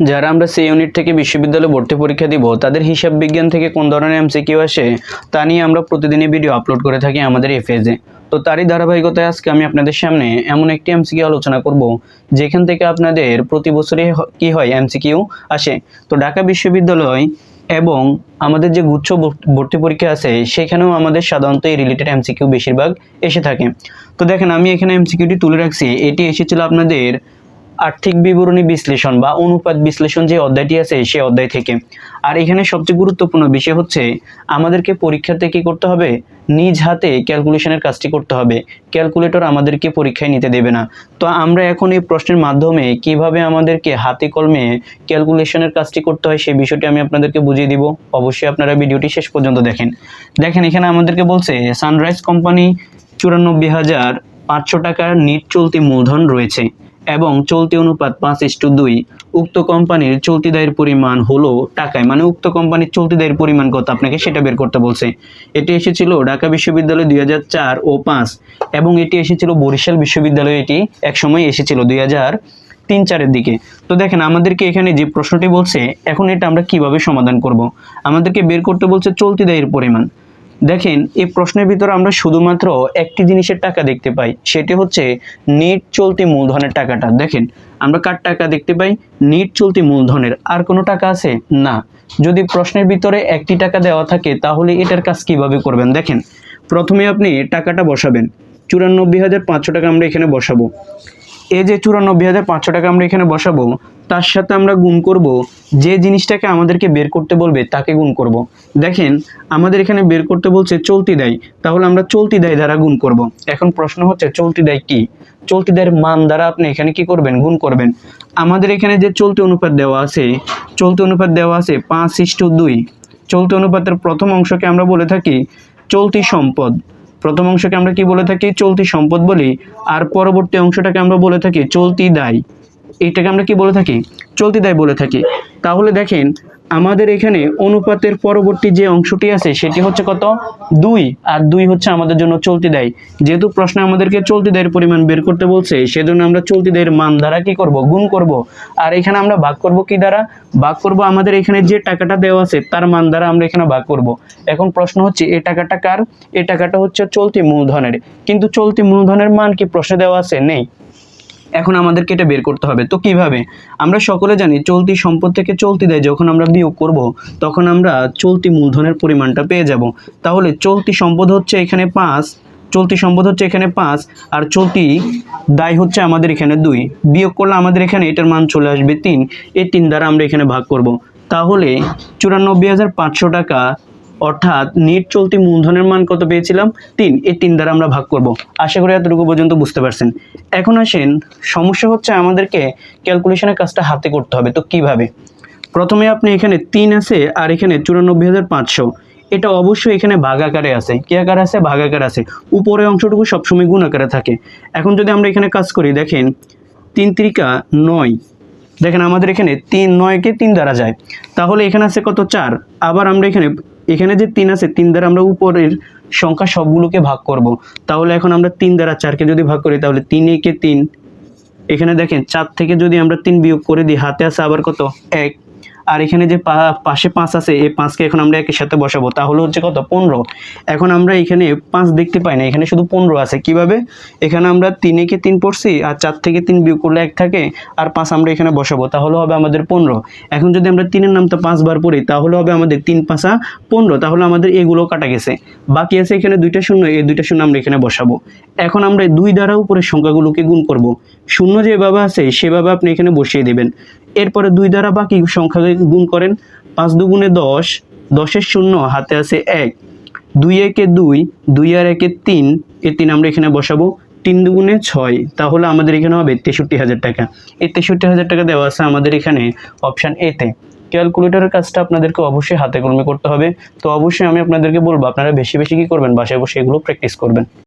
যারা আমরা C unit থেকে বিশ্ববিদ্যালয়ে ভর্তি পরীক্ষা দিব, তাদের হিসাব বিজ্ঞান থেকে কোন ধরনের এমসিকিউ আসে, তা নিয়ে আমরা প্রতিদিনই ভিডিও আপলোড করে থাকি আমাদের এই পেজে তো তারই ধারাবাহিকতায় আজকে আমি আপনাদের সামনে এমন একটি এমসিকিউ আলোচনা করব, যেখান থেকে আপনাদের প্রতি বছরই হ- কি হয় এমসিকিউ আসে। তো ঢাকা বিশ্ববিদ্যালয় এবং আমাদের যে গুচ্ছ ভর্তি পরীক্ষা আছে, সেখানেও আমাদের সাধারণত এই রিলেটেড এমসিকিউ বেশিরভাগ এসে থাকে। তো দেখেন, আমি এখানে এমসিকিউটি তুলে রাখছি। এটি এসেছিল আপনাদের আর্থিক বিবরণী বিশ্লেষণ বা অনুপাত বিশ্লেষণ যে অধ্যায়টি আছে সেই অধ্যায় থেকে। আর এখানে সবচেয়ে গুরুত্বপূর্ণ বিষয় হচ্ছে, আমাদেরকে পরীক্ষাতে কি করতে হবে? নিজ হাতে ক্যালকুলেশনের কাজটি করতে হবে। ক্যালকুলেটর আমাদেরকে পরীক্ষায় নিতে দেবে না। তো আমরা এখন এই প্রশ্নের মাধ্যমে কীভাবে আমাদেরকে হাতে কলমে ক্যালকুলেশনের কাজটি করতে হয় সেই বিষয়টি আমি আপনাদেরকে বুঝিয়ে দিব। অবশ্যই আপনারা ভিডিওটি শেষ পর্যন্ত দেখেন। দেখেন, এখানে আমাদেরকে বলছে সানরাইজ কোম্পানি চুরানব্বই হাজার পাঁচশো টাকার নিট চলতি মূলধন রয়েছে। এবং চলতি অনুপাত পাঁচ ইস্টু দুই। উক্ত কোম্পানির চলতি দায়ের পরিমাণ হলো টাকায়। মানে উক্ত কোম্পানির চলতি দায়ের পরিমাণ কত? আপনাকে সেটা বের করতে বলছে। এটি এসেছিল ঢাকা বিশ্ববিদ্যালয় দুই চার ও পাঁচ এবং এটি এসেছিল বরিশাল বিশ্ববিদ্যালয়ে। এটি একসময় এসেছিল দুই হাজার তিন চারের দিকে। তো দেখেন, আমাদেরকে এখানে যে প্রশ্নটি বলছে, এখন এটা আমরা কীভাবে সমাধান করব? আমাদেরকে বের করতে বলছে চলতি দায়ের পরিমাণ। দেখেন এই প্রশ্নের ভিতরে আমরা শুধুমাত্র একটি জিনিসের টাকা দেখতে পাই, সেটি হচ্ছে নেট চলতি মূলধনের টাকাটা। দেখেন, আমরা কার টাকা দেখতে পাই? নেট চলতি মূলধনের। আর কোনো টাকা আছে? না। যদি প্রশ্নের ভিতরে একটি টাকা দেওয়া থাকে, তাহলে এটার কাজ কীভাবে করবেন? দেখেন, প্রথমে আপনি টাকাটা বসাবেন। চুরানব্বই হাজার পাঁচশো টাকা আমরা এখানে বসাবো। এই যে চুরানব্বই হাজার পাঁচশো টাকা আমরা এখানে বসাবো, তার সাথে আমরা গুণ করব, যে জিনিসটাকে আমাদেরকে বের করতে বলবে, তাকে গুণ করব। দেখেন, আমাদের এখানে বের করতে বলছে চলতি দেয়, তাহলে আমরা চলতি দেয় দ্বারা গুণ করব। এখন প্রশ্ন হচ্ছে, চলতি দেয় কি? চলতি দেয়ের মান দ্বারা আপনি এখানে কি করবেন? গুণ করবেন। আমাদের এখানে যে চলতি অনুপাত দেওয়া আছে, চলতি অনুপাত দেওয়া আছে পাঁচ ইস্টু দুই। চলতি অনুপাতের প্রথম অংশকে আমরা বলে থাকি, চলতি সম্পদ। প্রথম অংশকে আমরা কি বলে থাকি? চলতি সম্পদ বলি। আর পরবর্তী অংশটাকে আমরা বলে থাকি চলতি দায়। এইটাকে আমরা কি বলে থাকি? চলতি দায় বলে থাকি। তাহলে দেখেন আমাদের এখানে অনুপাতের পরবর্তী যে অংশটি আছে, সেটি হচ্ছে কত? দুই। আর দুই হচ্ছে আমাদের জন্য চলতি দেয়। যেহেতু প্রশ্নে আমাদেরকে চলতি দায়ের পরিমাণ বের করতে বলছে, সেজন্য আমরা চলতি দায়ের মান দ্বারা কি করব? গুণ করব। আর এখানে আমরা ভাগ করব কি দ্বারা? ভাগ করব আমাদের এখানে যে টাকাটা দেওয়া আছে, তার মান দ্বারা আমরা এখানে ভাগ করব। এখন প্রশ্ন হচ্ছে, এ টাকাটা কার? এ টাকাটা হচ্ছে চলতি মূলধনের। কিন্তু চলতি মূলধনের মান কি প্রশ্নে দেওয়া আছে? নেই। এখন আমাদেরকে এটা বের করতে হবে। তো কীভাবে? আমরা সকলে জানি চলতি সম্পদ থেকে চলতি দেয়, যখন আমরা বিয়োগ করব, তখন আমরা চলতি মূলধনের পরিমাণটা পেয়ে যাব। তাহলে চলতি সম্পদ হচ্ছে এখানে পাঁচ, চলতি সম্পদ হচ্ছে এখানে পাঁচ, আর চলতি দায় হচ্ছে আমাদের এখানে দুই। বিয়োগ করলে আমাদের এখানে এটার মান চলে আসবে তিন। এই তিন দ্বারা আমরা এখানে ভাগ করব। তাহলে চুরানব্বই হাজার পাঁচশো টাকা অর্থাৎ নেট চলতি মূলধনের মান কত পেয়েছিলাম? তিন। এই তিন দ্বারা আমরা ভাগ করব। আশা করি এতটুকু পর্যন্ত বুঝতে পারছেন। এখন আসেন, সমস্যা হচ্ছে আমাদেরকে ক্যালকুলেশনের কাজটা হাতে করতে হবে। তো কীভাবে? প্রথমে আপনি এখানে তিন আছে আর এখানে চুরানব্বই হাজার পাঁচশো। এটা অবশ্যই এখানে ভাগ আকারে আছে। কি আকার আছে? ভাগ আকার আছে। উপরের অংশটুকু সবসময় গুণ আকারে থাকে। এখন যদি আমরা এখানে কাজ করি, দেখেন, তিন ত্রিকা নয়। দেখেন, আমাদের এখানে তিন নয়কে তিন দ্বারা যায়। তাহলে এখানে আছে কত? চার। আবার আমরা এখানে এখানে যে তিন আছে, তিন দ্বারা আমরা উপরের সংখ্যা সবগুলোকে ভাগ করব। তাহলে এখন আমরা তিন দ্বারা চারকে যদি ভাগ করি, তাহলে তিন একে তিন। এখানে দেখেন, চার থেকে যদি আমরা তিন বিয়োগ করে দিই, হাতে আছে আবার কত? এক। আর এখানে যে পাশে পাঁচ আছে, এই পাঁচকে এখন আমরা একের সাথে বসাবো। তাহলে হচ্ছে কত? পনেরো। এখন আমরা এখানে পাঁচ দেখতে পাই না, এখানে শুধু পনেরো আছে। কীভাবে? এখানে আমরা তিনে কে তিন পড়ছি, আর চার থেকে তিন বিয়োগ করলে এক থাকে, আর পাঁচ আমরা এখানে বসাবো, তাহলে হবে আমাদের পনেরো। এখন যদি আমরা তিনের নামটা পাঁচবার পড়ি, তাহলে হবে আমাদের তিন পাঁচা পনেরো। তাহলে আমাদের এগুলো কাটা গেছে। বাকি আছে এখানে দুইটা শূন্য, এই দুইটা শূন্য আমরা এখানে বসাবো। এখন আমরা দুই দ্বারা উপরের সংখ্যাগুলোকে গুণ করব। শূন্য যেভাবে আছে, সেভাবে আপনি এখানে বসিয়ে দেবেন। এরপরে দুই দ্বারা বাকি সংখ্যাকে গুণ করেন। পাঁচ দুগুণে দশ, দশের শূন্য, হাতে আছে এক। দুই একে দুই দুই আর একে তিন এ তিন আমরা এখানে বসাবো। তিন দুগুণে ছয়, তাহলে আমাদের এখানে হবে তেষট্টি হাজার টাকা। এই তেষট্টি হাজার টাকা দেওয়া আছে আমাদের এখানে অপশান এতে ক্যালকুলেটরের কাজটা আপনাদেরকে অবশ্যই হাতে কলমে করতে হবে। তো অবশ্যই আমি আপনাদেরকে বলব, আপনারা বেশি বেশি কী করবেন? বাসায় বসে এগুলো প্র্যাকটিস করবেন।